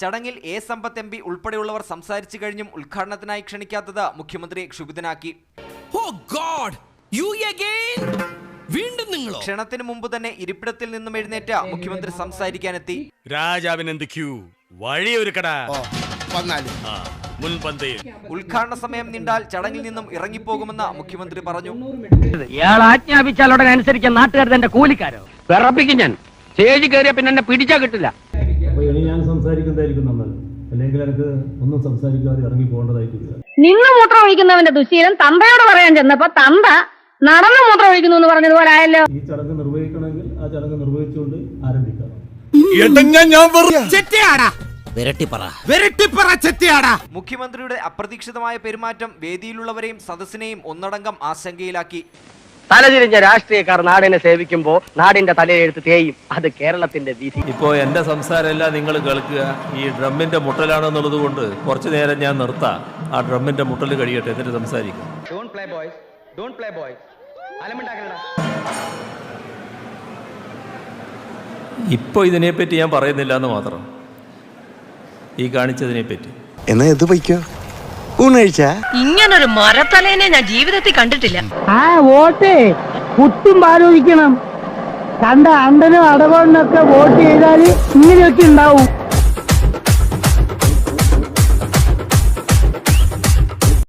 ചടങ്ങിൽ A Sampath M P ഉൾപ്പെടെയുള്ളവർ സംസാരിച്ചു കഴിഞ്ഞും ഉദ്ഘാടനത്തിനായി ക്ഷണിക്കാത്തത് മുഖ്യമന്ത്രി ക്ഷുഭിതനാക്കി. ഓ ഗോഡ് യു അഗൈൻ വീണ്ടും നിങ്ങളോ? ക്ഷണത്തിന് മുമ്പ് തന്നെ ഇരിപ്പിടത്തിൽ നിന്നും എഴുന്നേറ്റ മുഖ്യമന്ത്രി സംസാരിക്കാനെത്തി. വഴിയൊരുക്കടാ. ഉദ്ഘാടന സമയം നീണ്ടാൽ ചടങ്ങിൽ നിന്നും ഇറങ്ങിപ്പോകുമെന്ന് മുഖ്യമന്ത്രി പറഞ്ഞു. ഇയാൾ ആജ്ഞാപിച്ചാൽ ഉടനെ അനുസരിക്കാൻ നാട്ടുകാർ തന്റെ കൂലിക്കാരോ? വിറപ്പിക്കും ഞാൻ. സ്റ്റേജ് കയറിയ പിന്നെ എന്നെ പിടിച്ചാ കിട്ടില്ല. സംസാരിക്കുന്നതായിരിക്കും നല്ലത് അല്ലെങ്കിൽ എനിക്ക് ഒന്നും സംസാരിക്കാതെ ഇറങ്ങി പോകേണ്ടതായിട്ടില്ല നിന്ന് മൂത്രം ഒഴിക്കുന്നവന്റെ ദുശീലം തന്തയോട് പറയാൻ ചെന്നപ്പോ തന്ത നടന്നു മൂത്രം ഒഴിക്കുന്നു എന്ന് പറഞ്ഞതുപോലെ ആയല്ലോ. ഈ ചടങ്ങ് നിർവഹിക്കണമെങ്കിൽ ആ ചടങ്ങ് നിർവഹിച്ചുകൊണ്ട് ആരംഭിക്കാം. മുഖ്യമന്ത്രിയുടെ അപ്രതീക്ഷിതമായ പെരുമാറ്റം വേദിയിലുള്ളവരെയും സദസ്സിനെയും ഒന്നടങ്കം ആശങ്കയിലാക്കി. തലതിരിഞ്ഞ രാഷ്ട്രീയക്കാർ നാടിനെ സേവിക്കുമ്പോ നാടിന്റെ തലയെഴുത്ത് തേയും. അത് കേരളത്തിന്റെ വിധി. ഇപ്പോ എന്റെ സംസാരമെല്ലാം നിങ്ങൾ കേൾക്കുക. ഈ ഡ്രമ്മിന്റെ മുട്ടലാണെന്നുള്ളത് കൊണ്ട് കുറച്ചു നേരം ഞാൻ നിർത്താം. ആ ഡ്രമ്മിന്റെ മുട്ടൽ കഴിയട്ടെ എന്നിട്ട് സംസാരിക്കും. ഇപ്പൊ ഇതിനെപ്പറ്റി ഞാൻ പറയുന്നില്ല എന്ന് മാത്രം. ഈ കാണിച്ചതിനെ പറ്റി എന്നാ ഇത് വയ്ക്കോ? ഊണഴിച്ച ഇങ്ങനൊരു മരത്തലേനെ ഞാൻ ജീവിതത്തിൽ കണ്ടിട്ടില്ല. ആ വോട്ടേ. കുത്തും ആലോചിക്കണം കണ്ട അണ്ടനും അടവണ്ണൊക്കെ വോട്ട് ചെയ്താൽ ഇങ്ങനെയൊക്കെ ഉണ്ടാവും.